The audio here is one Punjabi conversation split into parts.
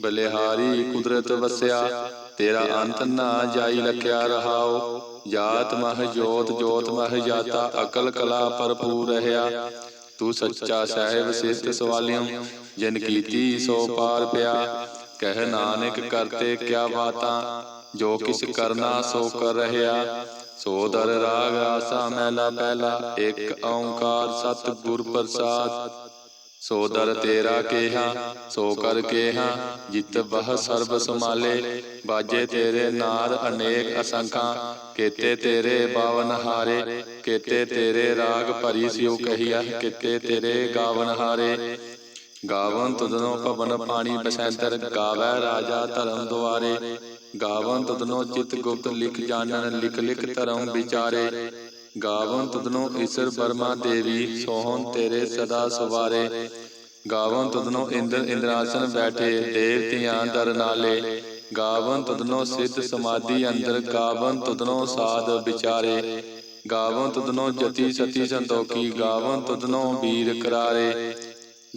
ਬਲਿਹਾਰੀ ਕੁਦਰਤ ਵਸਿਆ, ਤੇਰਾ ਅੰਤ ਨਾ ਜਾਈ ਲਖਿਆ ਰਹਾਓ। ਜਾਤ ਮਹ ਜੋਤ ਜੋਤ ਮਹ ਜਾਤਾ, ਅਕਲ ਕਲਾ ਭਰਪੂਰ ਰਹਾ ਤੂੰ ਸੱਚਾ ਸਾਹਿਬ ਸਿਫਤ ਸਵਾਲਿਓ ਜਿਨ ਕੀਤੀ ਸੋ ਪਾਰ ਪਿਆ। ਕਹਿ ਨਾਨਕ ਕਰਤੇ ਕਿਆ ਬਾਤਾਂ, ਜੋ ਕਿਸ ਕਰਨਾ ਸੋ ਕਰ ਰਹਾ ਸੋ ਦਰ ਰਾਗ ਆਸਾ ਮਹਿਲਾ ਪਹਿਲਾ, ਇੱਕ ਓੰਕਾਰ ਸਤ ਪ੍ਰਸਾਦ। ਸੋ ਦਰ ਤੇਰਾ ਕੇਹਾ ਸੋ ਕਰ ਕੇਹਾ ਜਿਤ ਬਹ ਸਰਬ ਸਮਾਲੇ ਬਾਜੇ ਤੇਰੇ ਨਾਦ ਅਨੇਕ ਅਸੰਖਾਂ ਕੀਤੇ ਤੇਰੇ ਬਾਵਨ ਹਾਰੇ ਕੀਤੇ ਤੇਰੇ ਰਾਗ ਭਰੀ ਸਿਉ ਕਹੀਆ ਕੀਤੇ ਤੇਰੇ ਗਾਵਨ ਹਾਰੇ। ਗਾਵਨ ਤੁਧਨੋ ਭਵਨ ਪਾਣੀ ਬਸੈਂਤਰ ਗਾਵੈ ਰਾਜਾ ਧਰਮ ਦੁਆਰੇ। ਗਾਵਨ ਤੁਧਨੋ ਚਿਤ ਗੁਪਤ ਲਿਖ ਜਾਣਨ ਲਿਖ ਲਿਖ ਧਰਮ ਵਿਚਾਰੇ। ਗਾਵਨ ਤੁਧਨੋ ਈਸ਼ਰ ਬਰਮਾ ਦੇਵੀ, ਸੋਹਣ ਤੇਰੇ ਸਦਾ ਸਵਾਰੇ। ਗਾਵਨ ਤਦਨੋ ਇੰਦਰ ਇੰਦਰਾਸਨ ਬੈਠੇ ਦੇਵਤਿਆਂ ਦਰ ਨਾਲੇ। ਗਾਵਨ ਤਦਨੋ ਸਿੱਧ ਸਮਾਧੀ ਅੰਦਰ, ਗਾਵਨ ਤੁਧਨੋ ਸਾਧ ਵਿਚਾਰੇ। ਗਾਵਨ ਤੁਧਨੋ ਜਤੀ ਸਤੀ ਸੰਤੋਖੀ, ਗਾਵਨ ਤੁਧਨੋ ਵੀਰ ਕਰਾਰੇ।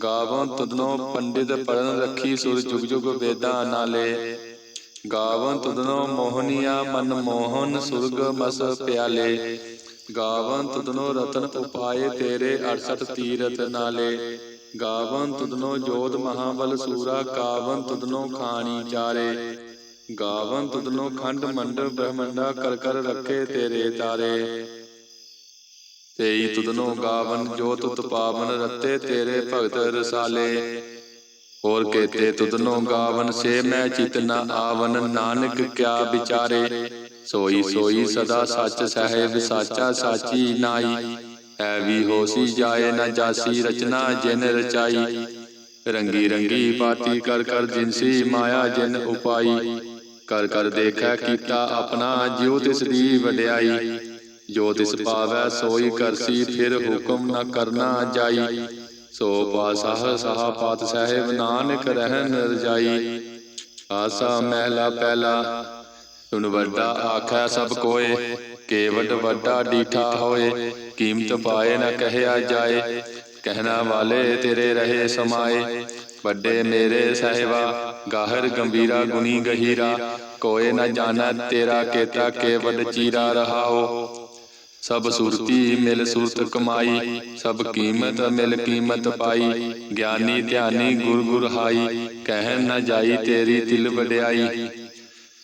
ਗਾਵਨ ਤੁਧਨੋ ਪੰਡਿਤ ਪੜਨ ਰੱਖੀ ਸੁਰ ਜੁਗ ਜੁਗ ਵੇਦਾਂ ਨਾਲੇ। ਗਾਵਨ ਤੁਧਨੋ ਮੋਹਨੀਆ ਮਨ ਮੋਹਨ, ਸੁਰਗ ਮਸ ਪਿਆਲੇ। ਗਾਵਨ ਤੁਧਨੋ ਰਤਨ ਉਪਾਏ ਤੇਰੇ 68 ਤੀਰਤ ਨਾਲੇ। ਗਾਵਨ ਤੁਧਨੋ ਜੋਧ ਮਹਾਬਲ ਸੂਰਾ ਗਾਵਨ ਤੁਧਨੋ ਖਾਣੀ ਚਾਰੇ। ਗਾਵਨ ਤੁਧਨੋ ਖੰਡ ਮੰਡਲ ਬ੍ਰਹਮੰਡਾ, ਕਰ ਕਰ ਰੱਖੇ ਤੇਰੇ ਤਾਰੇ। ਤੇਈ ਤੁਧਨੋ ਗਾਵਨ ਜੋਤ ਤੁਤ ਪਾਵਨ, ਰਤੇ ਤੇਰੇ ਭਗਤ ਰਸਾਲੇ। ਹੋਰ ਕੇਤੇ ਤੁਧਨੋ ਗਾਵਨ, ਸੇ ਮੈਂ ਚਿਤ ਨ ਆਵਨ, ਨਾਨਕ ਕਿਆ ਵਿਚਾਰੇ। ਸੋਈ ਸੋਈ ਸਦਾ ਸੱਚ ਸਹਿਬ ਸਾਚਾ ਸਾਚੀ ਨਾਈ ਐ ਵੀ ਹੋਸੀ ਜਾਏ ਨ ਜਾਸੀ ਰਚਨਾ ਜਿਨ ਰਚਾਈ। ਰੰਗੀ ਰੰਗੀ ਬਾਤੀ ਕਰ ਕਰ ਜਿਨਸੀ ਮਾਇਆ ਜਿਨ ਉਪਾਈ। ਕਰ ਕਰ ਦੇਖੈ ਕੀਤਾ ਆਪਣਾ ਜਿਉ ਤਿਸ ਦੀ ਵਡਿਆਈ। ਜੋ ਤਿਸ ਪਾਵੈ ਸੋਈ ਕਰਸੀ ਫਿਰ ਹੁਕਮ ਨ ਕਰਨਾ ਜਾਈ। ਸੋ ਪਾਸਾਹ ਸਾਹ ਪਾਤ ਸਾਹਿਬ ਨਾਨਕ ਰਹਿਨ ਰਜਾਈ। ਆਸਾ ਮਹਿਲਾ ਪਹਿਲਾ। ਸੁਨ ਵੱਡਾ ਆਖੈ ਸਭ ਕੋਏ ਕੇਵਡ ਵੱਡਾ ਡੀਠਾ ਹੋਏ ਕੀਮਤ ਪਾਏ ਨ ਕਹਿਆ ਜਾਏ ਕਹਿਣਾ ਵਾਲੇ ਤੇਰੇ ਰਹੇ ਸਮਾਏ ਵੱਡੇ ਮੇਰੇ ਸਹਿਬਾ ਗਾਹਰ ਗੰਭੀਰਾ ਗੁਨੀ ਗਹੀਰਾ ਕੋਏ ਨ ਜਾਣਾ ਤੇਰਾ ਕੇਤਾ ਕੇਵਡ ਚੀਰਾ ਰਹਾਓ। ਸਭ ਸੁਰਤੀ ਮਿਲ ਸੁਰਤ ਕਮਾਈ ਸਭ ਕੀਮਤ ਮਿਲ ਕੀਮਤ ਪਾਈ। ਗਿਆਨੀ ਧਿਆਨੀ ਗੁਰ ਗੁਰ ਹਾਈ ਕਹਿ ਨ ਜਾਈ ਤੇਰੀ ਦਿਲ ਵਡਿਆਈ।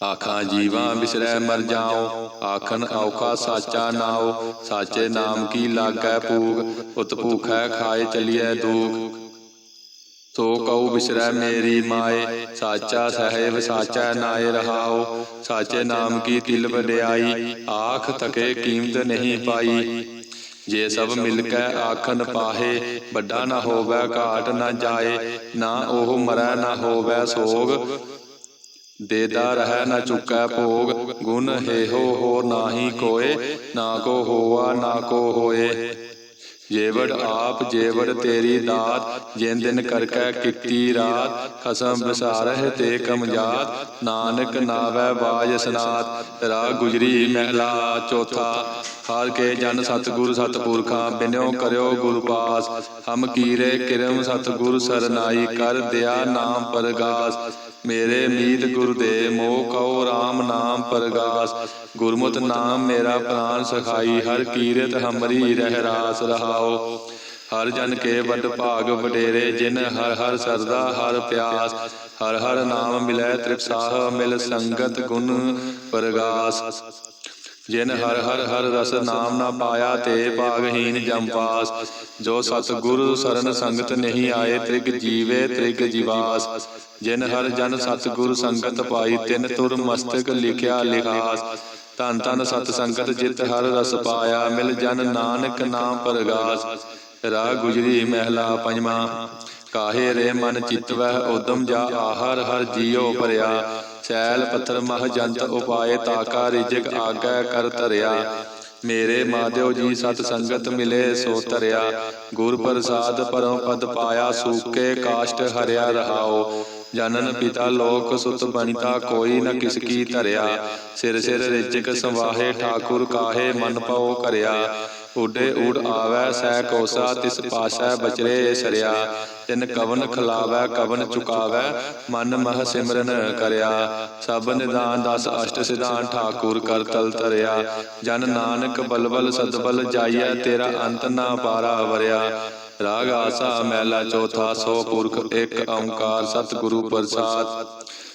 ਆਖਾਂ, ਜੀਵਾਂ ਬਿਸਰੈ ਮਰ ਜਾਓ, ਆਖਣ, ਔਖਾ ਸਾਚਾ ਨਾਉ, ਸਾਚੇ ਨਾਮ ਕੀ ਲਾਗੈ ਭੂਖ ਉਤ ਭੂਖੈ ਖਾਏ ਚਲੀਐ ਦੂਖ। ਸੋ ਕਉ ਵਿਸਰੈ ਮੇਰੀ ਮਾਏ, ਸਾਚਾ ਸਹਿਬ ਸਾਚਾ ਨਾਏ ਰਹਾਉ, ਸਾਚੇ ਨਾਮ ਕੀ ਤਿਲ ਵਡਿਆਈ, ਆਖ ਤਕੇ ਕੀਮਤ ਨਹੀਂ ਪਾਈ। ਜੇ ਸਭ ਮਿਲ ਕੇ ਆਖਨ ਪਾਹੇ, ਵੱਡਾ ਨਾ ਹੋਵੇ ਘਾਟ ਨਾ ਜਾਏ, ਨਾ ਉਹ ਮਰੈ ਨਾ ਹੋਵੇ ਸੋਗ ਦੇਦਾ ਰਹਿ ਨਾ ਚੁੱਕੈ ਭੋਗ ਗੁਣ ਹੇਹੋ ਹੋ ਨਾਹੀ ਕੋਏ ਨਾ ਕੋ ਹੋਆ ਨਾ ਕੋ ਹੋਏ। ਜੇਵੜ ਆਪ ਜੇਵੜ ਤੇਰੀ ਦਾਤ ਜਿਨ ਦਿਨ ਕਰਕੈ ਕੀਤੀ ਰਾਤ ਖਸਮ ਵਿਸਾਰਹਿ ਤੇ ਕਮਜਾਤ ਨਾਨਕ ਨਾਵੈ ਬਾਜ ਸਨਾਤ ਰਾਗ ਗੁਜਰੀ ਮਹਿਲਾ ਚੌਥਾ। ਹਰ ਕੇ ਜਨ ਸਤਗੁਰ ਸਤਪੁਰਖਾਂ, ਬਿਨਿਓ ਕਰਿਓ ਗੁਰ ਪਾਸ। ਹਮ ਕੀਰੇ ਕਿਰਮ ਸਤਗੁਰ ਸਰਨਾਈ, ਕਰ ਦਿਆ ਨਾਮ ਪਰਗਾਸ। ਮੇਰੇ ਮੀਤ ਗੁਰ ਦੇ ਮੋਹ ਕਉ RAM ਨਾਮ ਪਰਗਾਸ। ਗੁਰਮੁਤ ਨਾਮ ਮੇਰਾ ਪ੍ਰਾਨ ਸਖਾਈ, ਹਰ ਕੀਰਤ ਹਮਰੀ ਰਹਿ ਰਾਸ ਰਹਾਓ। ਹਰ ਜਨ ਕੇ ਵੱਡ ਭਾਗ ਵਡੇਰੇ, ਜਿਨ ਹਰ ਹਰ ਸਰਦਾ ਹਰ ਪਿਆਸ। ਹਰ ਹਰ ਨਾਮ ਮਿਲੈ ਤ੍ਰਿਪਸਾਹ, ਮਿਲ ਸੰਗਤ ਗੁਣ ਪਰਗਾਸ। ਜਿਨ ਹਰ ਹਰ ਹਰ ਰਸ ਨਾਮ ਨਾ ਪਾਇਆ ਤੇ ਭਾਗਹੀਨ ਜੰਪਾਸ ਜੋ ਸਤਿਗੁਰ ਸਰਨ ਸੰਗਤ ਨਹੀਂ ਆਏ ਤ੍ਰਿਗ ਜੀਵੇ ਤ੍ਰਿਗ ਜੀਵਾਸ। ਜਿਨ ਹਰ ਜਨ ਸਤਿਗੁਰ ਸੰਗਤ ਪਾਈ ਤਿਨ ਤੁਰ ਮਸਤਕ ਲਿਖਿਆ ਲਿਖਾਸ। ਧੰਨ ਧੰਨ ਸਤ ਸੰਗਤ ਜਿਤ ਹਰ ਰਸ ਪਾਇਆ ਮਿਲ ਜਨ ਨਾਨਕ ਨਾਮ ਪਰਗਾਸ। ਰਾਗ ਗੁਜਰੀ ਮਹਿਲਾ ਪੰਜਵਾਂ। ਕਾਹੇ ਰੇ ਮਨ ਚਿਤਵੈ ਉਦਮ ਜਾ ਆਹਰ ਹਰ ਜੀਉ ਭਰਿਆ। ਸੈਲ ਪੱਥਰ ਮਹ ਜੰਤ ਉਪਾਏ ਤਾਕਾ ਰਿਜਕ ਆਗੈ ਕਰ ਧਰਿਆ। ਮੇਰੇ ਮਾਧਿਓ ਜੀ ਸਤ ਸੰਗਤ ਮਿਲੇ ਸੋ ਧਰਿਆ। ਗੁਰ ਪ੍ਰਸਾਦ ਪਰਮ ਪਦ ਪਾਇਆ ਸੂਕੇ ਕਾਸ਼ਟ ਹਰਿਆ ਰਹਾਓ। ਜਨਨ ਪਿਤਾ ਲੋਕ ਸੁਤ ਬਨਿਤਾ ਕੋਈ ਨ ਕਿਸ ਕੀ ਧਰਿਆ। ਸਿਰ ਸਿਰ ਰਿਜਕ ਸੰਵਾਹੇ ਠਾਕੁਰ ਕਾਹੇ ਮਨ ਪਉ ਕਰਿਆ। ਉਡੇ ਊੜ ਆਵੈ, ਸਹਿ ਕੋਸਾ, ਤਿਸ ਪਾਸੈ ਬਚਰੇ ਸਰਿਆ। ਤਿਨ ਕਵਨ ਖਲਾਵੈ, ਕਵਨ ਚੁਕਾਵੈ, ਮਨ ਮਹ ਸਿਮਰਨ ਕਰਿਆ। ਸਭ ਨਿਦਾਨ ਦਸ ਅਸ਼ਟ ਸਿਧਾਨ ਠਾਕੁਰ ਕਰ ਤਲ ਤਰਿਆ। ਜਨ ਨਾਨਕ ਬਲਬਲ ਸਦਬਲ ਜਾਈਐ, ਤੇਰਾ ਅੰਤ ਨਾ ਪਾਰਾ ਵਰਿਆ। ਰਾਗ ਆਸਾ ਮਹਿਲਾ ਚੌਥਾ, ਸੋ ਪੁਰਖ ਇੱਕ ਓੰਕਾਰ, ਸਤਿਗੁਰੂ ਪ੍ਰਸਾਦ।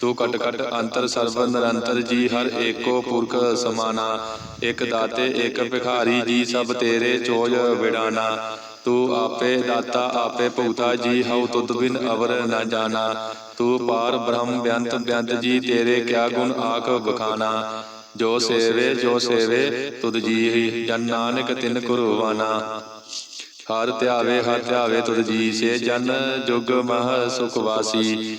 ਤੂੰ ਕਟ ਕਟ ਅੰਤਰ ਸਰਵ ਨਿਰੰਤਰ ਜੀ, ਹਰ ਏਕੋ ਪੁਰਖ ਸਮਾਨਾ। ਇਕ ਦਾਤੇ, ਇਕ ਭਿਖਾਰੀ, ਜੀ ਸਭ ਤੇਰੇ ਚੋਜ ਵਿਡਾਨਾ ਤੂੰ ਆਪੇ ਦਾਤਾ, ਆਪੇ ਭੁਗਤਾ, ਜੀ ਹਉ ਤੁਧ ਬਿਨ ਅਵਰ ਨਾ ਜਾਣਾ ਤੂੰ ਪਾਰ ਬ੍ਰਹਮ ਬਿਅੰਤ ਬਿਅੰਤ ਜੀ, ਤੇਰੇ ਕਿਆ ਗੁਣ ਆਖ ਬਖਾਨਾ ਜੋ ਸੇਵੇ ਜੋ ਸੇਵੇ, ਤੁਧ ਜੀ ਜਨ ਨਾਨਕ ਤਿਨ ਕੁਰਵਾਨਾ ਹਰ ਧਿਆਵੇ ਹਰ ਧਿਆਵੇ ਤੁਧ ਜੀ ਸੇ, ਜਨ ਜੁਗ ਮਹ ਸੁਖ ਵਾਸੀ।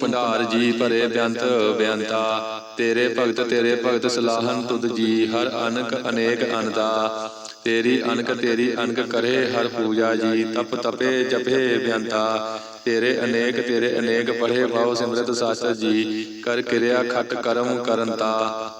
ਭੰਡਾਰ ਜੀ ਭਰੇ ਬੇਅੰਤ ਬੇਅੰਤਾ ਤੇਰੇ ਭਗਤ ਤੇਰੇ ਭਗਤ ਸਲਾਹਨ ਤੁਧ ਜੀ, ਹਰ ਅਨਕ ਅਨੇਕ ਅਨਦਾ ਤੇਰੀ ਅਨਕ ਤੇਰੀ ਅਨਕ ਕਰੇ, ਹਰ ਪੂਜਾ ਜੀ, ਤਪ ਤਪੇ, ਜਪੇ ਬੇਅੰਤਾ ਤੇਰੇ ਅਨੇਕ ਤੇਰੇ ਅਨੇਕ ਪੜ੍ਹੇ ਭਾਉ ਸਿਮਰਤ ਸਾਸਤ ਜੀ, ਕਰ ਕਿਰਿਆ ਖਟ ਕਰਮ ਕਰਨਤਾ।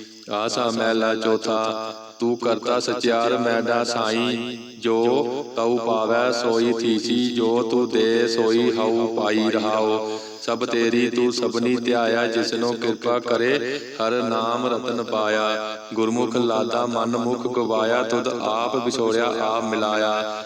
ਆਸਾ ਮਹਿਲਾ ਚੌਥਾ, ਤੂੰ ਕਰਤਾ ਸਚਿਆਰ ਮੈਡਾ ਸਾਈ। ਜੋ ਤਉ ਪਾਵੈ, ਸੋਈ ਥੀਸੀ। ਜੋ ਤੂੰ ਦੇ, ਸੋਈ ਹਉ, ਪਾਈ ਰਹਾਓ। ਸਭ ਤੇਰੀ ਤੂੰ ਸਭਨੀ ਧਿਆਇਆ, ਜਿਸਨੋ ਕਿਰਪਾ ਕਰੇ, ਹਰ ਨਾਮ ਰਤਨ ਪਾਇਆ। ਗੁਰਮੁਖ ਲਾਦਾ ਮਨ ਮੁਖ ਗਵਾਇਆ, ਤੁਧ ਆਪ ਵਿਛੋੜਿਆ, ਆਪ ਮਿਲਾਇਆ।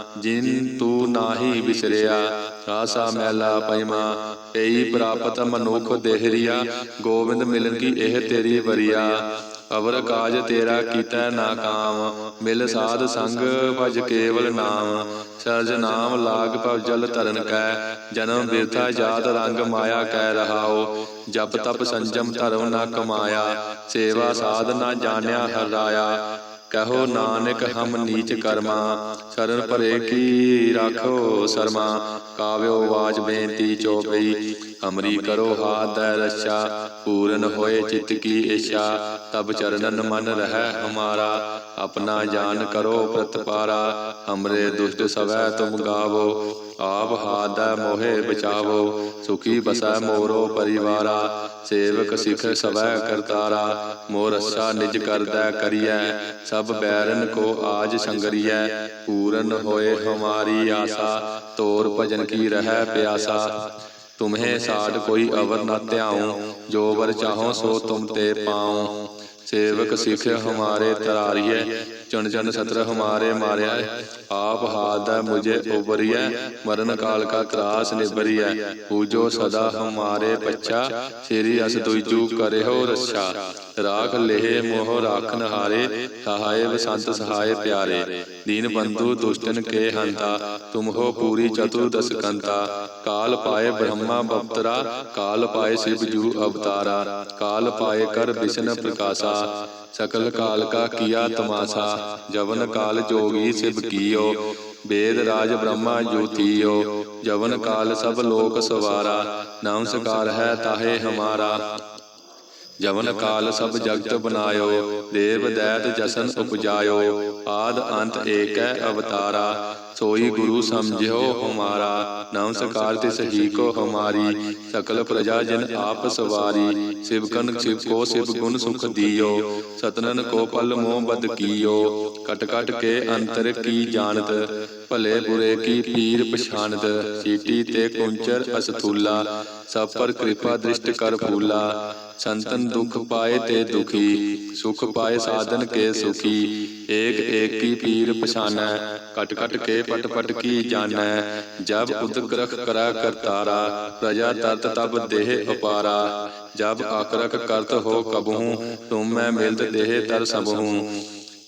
ਜਿਨ ਤੂੰ ਨਾਹੀ ਵਿਸਰਿਆ, ਆਸਾ ਮਹਿਲਾ ਪੈਮਾ ਏਈ ਪ੍ਰਾਪਤ ਮਨੁਖ ਦੇਹਰੀਆ ਗੋਬਿੰਦ ਮਿਲਨ ਕੀ ਇਹ ਤੇਰੀ ਵਰਿਆ। ਅਵਰ ਕਾਜ ਤੇਰਾ ਕੀਤਾ ਨਾ ਕਾਮ, ਮਿਲ ਸਾਧ ਸੰਗ ਭਜ ਕੇਵਲ ਨਾਮ। ਸਰਜ ਨਾਮ ਲਾਗ ਭਵ ਜਲ ਤਰਨ ਕੈ, ਜਨਮ ਬਿਰਥਾ ਜਾਤ ਰੰਗ ਮਾਇਆ ਕਹਿ ਰਹਾਓ ਜਪ ਤਪ ਸੰਜਮ ਧਰਮ ਨਾ ਕਮਾਇਆ, ਸੇਵਾ ਸਾਧ ਨਾ ਜਾਣਿਆ ਹਰਾਇਆ ਕਹੋ ਨਾਨਕ ਹਮ ਨੀਚ ਕਰਮਾ ਸ਼ਰਨ ਭਰੇ ਕੀ ਰਾਖੋ ਸਰਮਾ ਕਾਵਿਓ ਬਾਜ ਬੇਨਤੀ ਚੋਪਈ। ਅਮਰੀ ਕਰੋ ਹਾਦੈ ਦੈ ਪੂਰਨ ਹੋਏ ਚਿਤ ਕੀ ਇਛਾ ਤਬ ਚਰਨਨ ਮਨ ਰਹਿ ਹਮਾਰਾ, ਆਪਣਾ ਜਾਨ ਕਰੋ ਪ੍ਰਤਪਾਰਾ ਹਮਰੇ ਦੁਸ਼ਟ ਸਵੈ ਤੁਮ ਗਾਵੋ, ਆਪ ਹਾਥ ਮੋਹਿ ਬਚਾਵੋ, ਸੁਖੀ ਬਸੈ ਮੋਰੋ ਪਰਿਵਾਰਾ, ਸੇਵਕ ਸਿਖ ਸਵੈ ਕਰਤਾਰਾ, ਮੋਰ ਅੱਛਾ ਨਿਜ ਕਰਦਾ ਕਰੀਐ, ਸਭ ਬੈਰਨ ਕੋ ਆਜ ਸੰਗਰੀਐ, ਪੂਰਨ ਹੋਏ ਹਮਾਰੀ ਆਸਾ, ਤੋਰ ਭਜਨ ਕੀ ਰਹਿ ਪਿਆਸਾ। ਤੁਮਹੇ ਸਾਡ ਕੋਈ ਅਵਰ ਨਾ ਧਿਆਉ। ਜੋ ਵਰ ਚਾਹੋ ਸੋ ਤੁਮ ਤੇ ਪਾਉ। ਸੇਵਕ ਸਿੱਖ ਹਮਾਰੇ ਤਰਾਰੀਐ ਚਣ ਚਣ ਸਤਰ ਹਮਾਰੇ ਮਾਰਿਆ ਆਪ ਹਾਥ ਦਾ ਮੁਝੇ ਉਬਰੀਆ ਮਰਨ ਕਾਲ ਕਾ ਤਰਾਸ ਨਿਬਰੀਆ ਪੂਜੋ ਸਦਾ ਹਮਾਰੇ ਪੱਛਾ। ਸੇਰੀ ਅਸ ਦੁਇਜੂ ਕਰਿਓ ਰੱਛਾ। ਰਾਖ ਲੇਹ ਮੋਹ ਰਾਖਨ ਹਾਰੇ। ਸਹਾਏ ਵਸੰਤ, ਸਹਾਏ ਪਿਆਰੇ। ਦੀਨ ਬੰਧੂ ਦੁਸ਼ਟਨ ਕੇ ਹੰਤਾ। ਤੁਮ ਹੋ ਪੂਰੀ ਚਤੁਰ ਦਸਕੰਤਾ। ਕਾਲ ਪਾਏ ਬ੍ਰਹਮਾ ਬਪਤਰਾ। ਕਾਲ ਪਾਏ ਸਿਵ ਜੂ ਅਵਤਾਰਾ। ਕਾਲ ਪਾਏ ਕਰ ਬਿਸ਼ਨ ਪ੍ਰਕਾਸ਼ਾ। ਸਕਲ ਕਾਲ ਕਾ ਕੀਆ ਤਮਾਸਾ, ਜਵਨ ਕਾਲ ਜੋਗੀ ਸਿਬ ਕੀਓ ਵੇਦ ਰਾਜ ਬ੍ਰਹਮਾ ਜੋਤੀਓ ਜਵਨ ਕਾਲ ਸਭ ਲੋਕ ਸਵਾਰਾ, ਨਾਮ ਸਕਾਰ ਹੈ ਤਾਹੇ ਹਮਾਰਾ। ਜਵਨ ਕਾਲ ਸਭ ਜਗਤ ਬਨਾਇਓ ਦੇਵ ਦੈਤ ਜਸਨ ਉਪਜਾਇਓ ਆਦ ਅੰਤ ਏਕੈ ਅਵਤਾਰਾ ਸੋਈ ਗੁਰੂ ਸਮਝਿਓ ਹਮਾਰਾ ਨਮਸਕਾਰ ਤਿਸ ਹੀ ਕੋ ਹਮਾਰੀ ਸਕਲ ਪ੍ਰਜਾ ਜਨ ਆਪ ਸਵਾਰੀ ਸਿਵਕਨ ਸਿਵ ਕੋ ਸਿਵ ਗੁਣ ਸੁਖ ਦਿਓ ਸਤਨਨ ਕੋ ਪਲ ਮੋਹ ਬਦ ਕੀਓ ਕਟ ਕਟ ਕੇ ਅੰਤਰ ਕੀ ਜਾਣਤ ਭਲੇ ਬੁਰੇ ਕੀ ਪੀਰ ਪਛਾਨਤ ਚੀਟੀ ਤੇ ਕੁੰਚਰ ਅਸਥੂਲਾ, ਸਭ ਪਰ ਕਿਰਪਾ ਦ੍ਰਿਸ਼ਟ ਕਰ ਫੂਲਾ। ਸੰਤਨ ਦੁਖ ਪਾਏ ਤੇ ਦੁਖੀ, ਸੁਖ ਪਾਏ ਸਾਧਨ ਕੇ ਸੁਖੀ। ਏਕ ਏਕ ਕੀ ਪੀਰ ਪਛਾਨੈ, ਕਟ ਕਟ ਕੇ ਪਟ ਪਟ ਕੀ ਜਾਣੈ। ਜਬ ਉਦਕ ਰਖ ਕਰਾ ਕਰਤਾਰਾ ਪ੍ਰਜਾ ਤਤ ਤਬ ਦੇਹ ਅਪਾਰਾ ਜਬ ਆਕਰਕ ਕਰਤ ਹੋ ਕਬਹੂ, ਤੁਮ ਮੈਂ ਮਿਲਤ ਦੇਹ ਤਰ ਸਭਹੂ।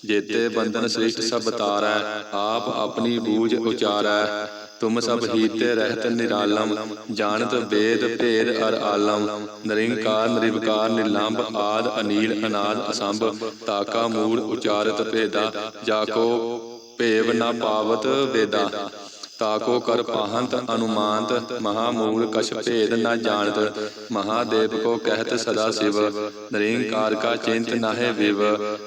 ਜੇਤੇ ਬੰਧਨ ਸ੍ਰਿਸ਼ਟ ਸਭ ਤਾਰੈ ਆਪ ਆਪਣੀ ਬੂਝ ਉਚਾਰੈ ਤੁਮ ਸਭ ਹੀਤੇ ਰਹਿਤ ਨਿਰਾਲਮ ਜਾਣਤ ਵੇਦ ਭੇਦ ਅਰ ਆਲਮ ਨਰਿੰਕਾਰ ਨਿਰਵਕਾਰ ਨਿਲੰਬ ਆਦ ਅਨੀਲ ਅਨਾਦ ਅਸੰਭ ਤਾਕਾ ਮੂੜ ਉਚਾਰਤ ਭੇਦਾ ਜਾਕੋ ਭੇਵ ਨਾ ਪਾਵਤ ਵੇਦਾ। ਤਾਕੋ ਕਰ ਪਾਹੰਤ ਅਨੁਮਾਨਤ, ਮਹਾਮੂਲ ਕਛ ਭੇਦ ਨਾ ਜਾਣਤ, ਮਹਾਦੇਵ ਕੋ ਕਹਿਤ ਸਦਾ ਸਿਵ, ਨਰਿੰਕਾਰ ਕਾ ਚਿੰਤ ਨਾਹਿ ਵਿਵ,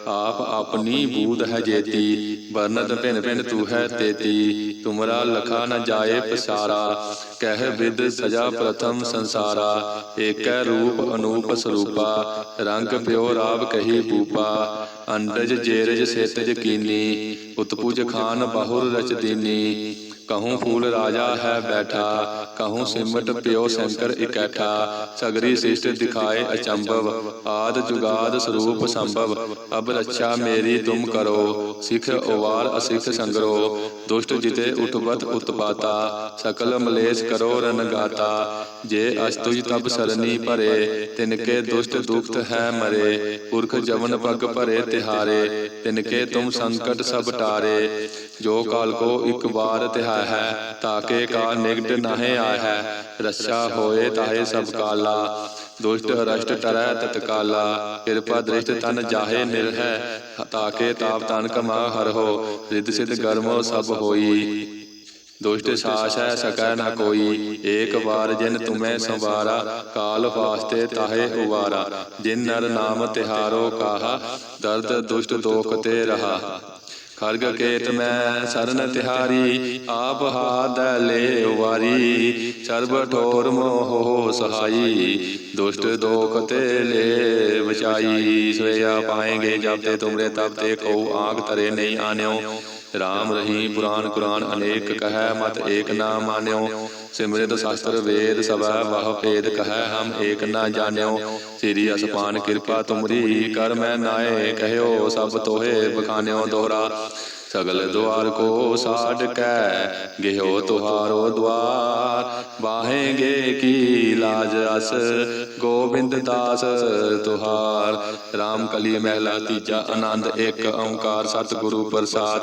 ਆਪ ਆਪਣੀ ਬੂਧ ਹੈ ਜੇਤੀ, ਵਰਨਤ ਭਿਨ ਭਿਨ ਤੂ ਹੈ ਤੇਤੀ, ਤੁਮਰਾ ਲਖਾ ਨ ਜਾਏ ਪਸਾਰਾ, ਕਹਿ ਵਿਦ ਸਜਾ ਪ੍ਰਥਮ ਸੰਸਾਰਾ, ਏਕੈ ਰੂਪ ਅਨੂਪ ਸਰੂਪਾ, ਰੰਗ ਪਿਓ ਰਾਵ ਕਹੀ ਪੂਪਾ ਅੰਡਜ ਜੇਰਜ ਸੇਤਜ ਕੀਨੀ, ਉਤਪੁਜ ਖਾਨ ਬਾਹੁਰ ਰਚ ਦੀਨੀ ਕਹੂੰ ਫੂਲ ਰਾਜਾ ਹੈ ਬੈਠਾ ਕਹੂੰ ਸਿਮਟ ਪਿਓ ਸ਼ੰਕਰ ਇਕੈਠਾ ਸਗਰੀ ਸਿਸ਼ਟ ਦਿਖਾਏ ਅਚੰਭਵ ਆਦ ਜੁਗਾਦ ਸਰੂਪ ਸੰਭਵ। ਅਬ ਰੱਛਾ ਮੇਰੀ ਤੁਮ ਕਰੋ ਸਿਖ ਉਵਾਰ ਅਸਿਖ ਸੰਗਰੋ ਦੁਸ਼ਟ ਜਿਤੇ ਉਠਵਤ ਉਤਪਾਤਾ ਸਕਲ ਮਲੇਸ਼ ਕਰੋ ਰਨ ਗਾਤਾ। ਜੇ ਅਸਤੁਜ ਤਬ ਸਰਨੀ ਭਰੇ ਤਿਨਕੇ ਦੁਸ਼ਟ ਦੁਖਤ ਹੈ ਮਰੇ ਪੁਰਖ ਜਵਨ ਪਗ ਭਰੇ ਤਿਹਾਰੇ ਤਿਨਕੇ ਤੁਮ ਸੰਕਟ ਸਭ ਟਾਰੇ। ਜੋ ਕਾਲ ਕੋ ਇੱਕ ਵਾਰ ਤਿਹਾਇ ਹੈ ਤਾਕੇ ਕਾ ਨਿਗਟ ਨਾਹਿ ਆਇ ਰੱਛਾ ਹੋਏ ਤਾਹੇ ਸਭ ਕਾਲਾ। ਦੁਸ਼ਟ ਰਸ਼ਟ ਟਰੈ ਤਤਕਾਲਾ ਕਿਰਪਾ ਦ੍ਰਿਸ਼ਟ ਤਨ ਜਾਹੇ ਨਿਰਹਿ ਤਾਕੇ ਤਾਪ ਤਨ ਕਮਾ ਹਰਹੋ ਰਿੱਧ ਸਿਧ ਗਰਮੋ ਸਭ ਹੋਈ। ਦੁਸ਼ਟ ਸਾਸ ਹੈ, ਸਕੈ ਨਾ ਕੋਈ, ਏਕ ਵਾਰ ਜਿਨ ਤੁਮੈ ਸੰਵਾਰਾ, ਕਾਲ ਵਾਸਤੇ ਤਾਹੇ ਉਵਾਰਾ। ਜਿਨ ਨਰ ਨਾਮ ਤਿਹਾਰੋ ਕਾਹਾ, ਦਰਦ ਦੁਸ਼ਟ ਦੋਖ ਤੇ ਰਹਾ। ਖਰਗ ਕੇਤ ਮੈਂ ਸਰਨ ਤਿਹਾਰੀ ਆਪ ਹਾਦ ਲੈ ਵਾਰੀ। ਸਰਬ ਠੋਰ ਮੋਹ ਸਹਾਈ। ਦੁਸ਼ਟ ਦੋਖ ਤੇ ਲੈ ਬਚਾਈ ਸੋਇਆ ਪਾਏਗੇ ਜਬ ਤੇ ਤੁਮਰੇ ਤਬ ਤੇ ਕਉ ਆਗ ਤਰੇ ਨਹੀਂ ਆਨਿਓ। ਰਾਮ ਰਹੀ ਪੁਰਾਨ ਕੁਰਾਨ ਅਨੇਕ ਕਹੈ ਮਤ ਏਕ ਨਾ ਮਾਨਿਓ। ਸਿਮਰਿਤ ਸ਼ਾਸਤਰ ਵੇਦ ਸਭਾ ਵਾਹ ਭੇਦ ਕਹੈ ਹਮ ਏਕ ਨਾ ਜਾਣਿਓ। ਸ੍ਰੀ ਅਸਪਾਨ ਕਿਰਪਾ ਤੁਮਰੀ, ਕਰ ਮੈਂ ਨਾਏ, ਕਹਿਓ ਸਭ ਤੋਹੇ ਬਖਾਨਿਓ ਦੋਹਰਾ। ਸਗਲ ਦੁਆਰ ਕੋ ਸਾਡ ਕੈ ਗਿਓ ਤੁਹਾਰੋ ਦਵਾਰ। ਵਾਹੇਗੇ ਕੀ ਲਾਜ ਅਸ ਗੋਬਿੰਦ ਦਾਸ ਤੁਹਾਰ। RAM ਕਲੀ ਮਹਿਲਾ ਤੀਜਾ ਆਨੰਦ ਇੱਕ ਓੰਕਾਰ ਸਤਿਗੁਰੂ ਪ੍ਰਸਾਦ।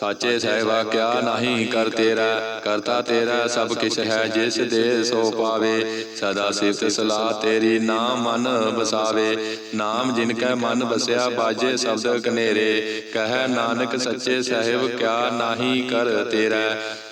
ਸਾਚੇ ਸਹਿਬਾ, ਕਿਆ ਨਹੀਂ ਕਰ ਤੇਰਾ, ਕਰਤਾ ਤੇਰਾ ਸਭ ਕਿਛ ਹੈ, ਜਿਸ ਦੇ ਸੋ ਪਾਵੇ, ਸਦਾ ਸਿਫਤ ਸਲਾਹ ਤੇਰੀ ਨਾਮ ਮਨ ਵਸਾਵੇ। ਨਾਮ ਜਿਨ ਕੈ ਮਨ ਵਸਿਆ, ਬਾਜੇ ਸ਼ਬਦ ਕਨੇਰੇ ਕਹਿ ਨਾਨਕ ਸੱਚੇ ਸਾਹਿਬ, ਕਿਆ ਨਹੀਂ ਕਰ ਤੇਰਾ।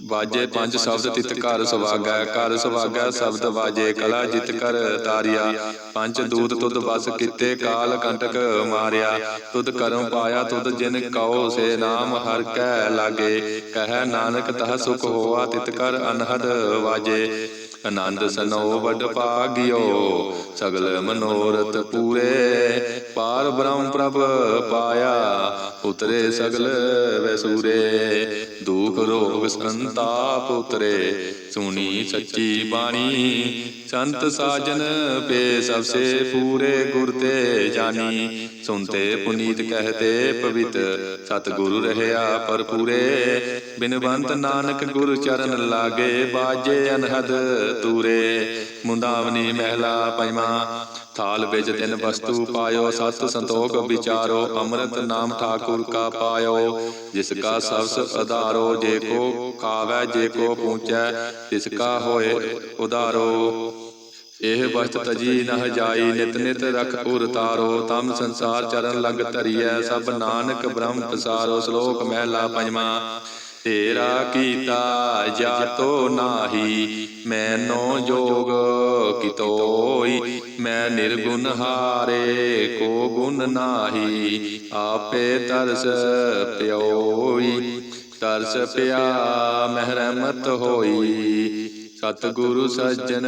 ਵਾਜੇ ਪੰਜ ਸ਼ਬਦ ਤਿਤ ਘਰ ਸੁਭਾਗੈ ਘਰ ਸੁਭਾਗੈ ਸ਼ਬਦ ਵਾਜੇ ਕਲਾ ਜਿਤ ਕਰ ਤਾਰਿਆ। ਪੰਜ ਦੂਤ ਤੁਧ ਬਸ ਕੀਤੇ ਕਾਲ ਕੰਟਕ ਮਾਰਿਆ। ਤੁਧ ਕਰਮ ਪਾਇਆ ਤੁਧ ਜਿਨ ਕਉ ਸੇ ਨਾਮ ਹਰ ਕੈ ਲਾਗੇ। ਕਹਿ ਨਾਨਕ ਤਹ ਸੁਖ ਹੋਆ ਤਿਤ ਕਰ ਅਨਹਦ ਵਾਜੇ। ਆਨੰਦ ਸਨੋ ਵਡ ਭਾਗਿਓ ਸਗਲ ਮਨੋਰਥ ਪੂਰੇ। ਪਾਰ ਬ੍ਰਹਮ ਪ੍ਰਭ ਪਾਇਆ ਉਤਰੇ ਸਗਲ ਵੈਸੂਰੇ। ਦੁਖ ਰੋਗ ਸੰਤਾਪ ਉਤਰੇ ਸੁਣੀ ਸੱਚੀ ਬਾਣੀ। ਸੰਤ ਸਾਜਨ ਪੇ ਸਭ ਸੇ ਪੂਰੇ ਗੁਰ ਤੇ ਜਾਨੀ ਸੁਨਤੇ ਪੁਨੀਤ ਕਹਤੇ ਪਵਿੱਤ। ਸਤਿਗੁਰੂ ਰਹਿਆ ਪਰਪੂਰੇ ਬਿਨਵੰਤ ਨਾਨਕ ਗੁਰ ਚਰਨ ਲਾਗੇ ਬਾਜੇ ਅਨਹਦ ਤੂਰੇ। ਮੁੰਦਾਵਨੀ ਮਹਿਲਾ ਪੰਜਵਾਂ ਥਾਲ ਵਿੱਚ ਤਿੰਨ ਵਸਤੂ ਪਾਇਓ, ਸਤ ਸੰਤੋਖ ਵਿਚਾਰੋ, ਅੰਮ੍ਰਿਤ ਨਾਮ ਠਾਕੁਰ ਕਾ ਪਾਇਓ। ਜਿਸ ਕਾ ਸਬਸ ਆਧਾਰੋ ਜੇ ਕੋ ਖਾਵੈ, ਜੇ ਕੋ ਪੂੰਚੈ ਤਿਸ ਕਾ ਹੋਏ ਉਧਾਰੋ। ਇਹ ਵਸਤ ਤਜੀ ਨਹ ਜਾਈ, ਨਿਤ ਨਿਤ ਰਖ ਉਰ ਤਾਰੋ। ਤਮ ਸੰਸਾਰ ਚਰਨ ਲੰਗ ਧਰੀਐ, ਸਭ ਨਾਨਕ ਬ੍ਰਹਮ ਪਸਾਰੋ, ਸ਼ਲੋਕ ਮਹਿਲਾ ਪੰਜਵਾਂ। ਤੇਰਾ ਕੀਤਾ ਜਾਤੋ ਨਾਹੀ ਮੈਨੋ ਜੋਗ ਕਿਤੋਈ ਮੈਂ ਨਿਰਗੁਣ ਹਾਰੇ ਕੋ ਗੁਣ ਨਾਹੀ ਆਪੇ ਤਰਸ ਪਿਓਈ ਤਰਸ ਪਿਆ ਮਹਿਰਮਤ ਹੋਈ। ਸਤਿਗੁਰੂ ਸੱਜਣ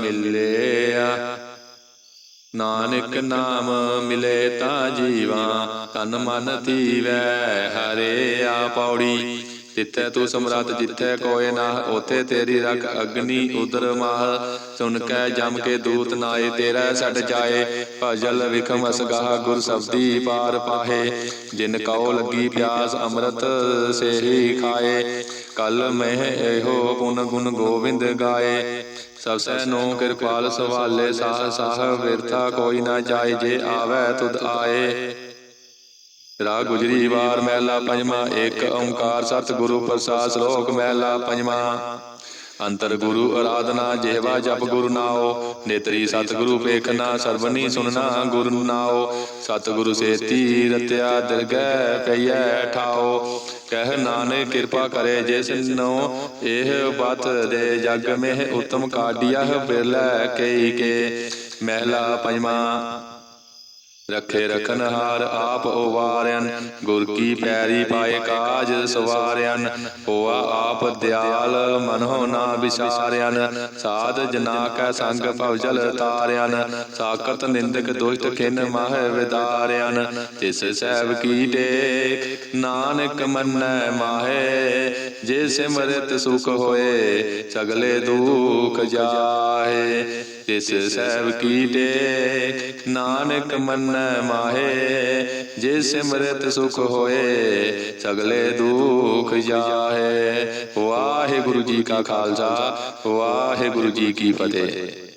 ਮਿਲਿਆ ਨਾਨਕ ਨਾਮ ਮਿਲੇ ਤਾਂ ਜੀਵਾ ਤਨ ਮਨ ਧੀਵੈ ਹਰੇ ਆ ਪੌੜੀ। ਜਿੱਥੇ ਤੂੰ ਸਮਰੱਥ ਜਿੱਥੇ ਕੋਏ ਨਾ ਉਥੇ ਤੇਰੀ ਰਖ ਅਗਨੀ ਉਦਰ ਮਾਹ। ਸੁਨ ਕੈ, ਜਮ ਕੇ ਦੂਤ ਨਾਏ, ਤੇਰਾ ਛੱਡ ਜਾਏ। ਭਜਲ ਵਿਖਮ ਅਸਗਾਹ, ਗੁਰ ਸਬਦੀ ਪਾਰ ਪਾਹੇ। ਜਿਨ ਕਉ ਲੱਗੀ ਪਿਆਸ, ਅੰਮ੍ਰਿਤ ਸੇਹੀ ਖਾਏ। ਕਲ ਮਹਿ ਇਹੋ ਪੁਨ ਗੁਣ ਗੋਬਿੰਦ ਗਾਏ। ਸਭ ਸੈ ਨੋ ਕਿਰਪਾਲ ਸਵਾਲੇ, ਸਾਹ ਸਾਹ ਵਿਰਥਾ ਕੋਈ ਨਾ ਜਾਏ। ਜੇ ਆਵੈ, ਤੁਧ ਆਏ। ਰਾਗ ਗੁਜਰੀ ਵਾਰ ਮਹਿਲਾ ਪੰਜਵਾਂ ਏਕ ਓੰਕਾਰ ਸਤਿਗੁਰੂ ਪ੍ਰਸਾਦ ਸ਼ਲੋਕ ਮਹਿਲਾ ਪੰਜਵਾਂ। ਅੰਤਰ ਗੁਰੂ ਅਰਾਧਨਾ, ਜਿਹਵਾ ਜਪ ਗੁਰੂ ਨਾਉ। ਨੇਤਰੀ ਸਤਿਗੁਰੂ ਵੇਖਣਾ ਸਰਵਨੀ ਸੁਨਣਾ ਗੁਰੂ ਨਾਉ। ਸਤਿਗੁਰੂ ਸੇਤੀ ਰਤਿਆ ਦਿਰਗੈ ਪਈਐ ਠਾਓ ਕਹਿ ਨਾਨਕ ਕਿਰਪਾ ਕਰੇ ਜਿਸ ਨੂੰ ਇਹ ਬਤ ਦੇ ਜਗ ਮਹਿ ਉਤਮ ਕਾਢਿਆ ਬਿਰਲੇ ਕਈ ਕੇ। ਮਹਿਲਾ ਪੰਜਵਾਂ। ਰੱਖੇ ਰਖਨ ਆਪ ਉਵਾਰਿਆਨ ਗੁਰ ਕੀ ਪੈਰੀ ਪਾਏ ਕਾਜ ਸਵਾਰਿਆਨ ਹੋਆ ਆਪ ਦਿਆਲ ਮਨੋ ਨਾ ਵਿਸਾਰਿਆਨ ਸਾਧ ਜਨਾ ਕੈ ਸੰਗ ਭਵ ਜਲ ਸਾਕਤ ਨਿੰਦਕ ਦੁਸ਼ਟ ਖਿਨ ਮਾਹ ਵਿਦਾਰਿਆਨ ਤਿਸ ਸਹਿਬ ਕੀ ਟੇਕ, ਨਾਨਕ ਮੰਨੈ ਮਾਹੇ, ਜੇ ਸਿਮਰਤ ਸੁਖ ਹੋਏ, ਸਗਲੇ ਦੁਖ ਜਾਹੇ। ਤਿਸ ਸਹਿਬ ਕੀ ਟੇਕ ਨਾਨਕ ਮੰਨੈ ਮਾਹੇ, ਜੇ ਸਿਮਰਤ ਸੁਖ ਹੋਏ, ਸਗਲੇ ਦੁਖ ਜਾਹੇ। ਵਾਹਿਗੁਰੂ ਜੀ ਕਾ ਖਾਲਸਾ, ਵਾਹਿਗੁਰੂ ਜੀ ਕੀ ਫਤਿਹ।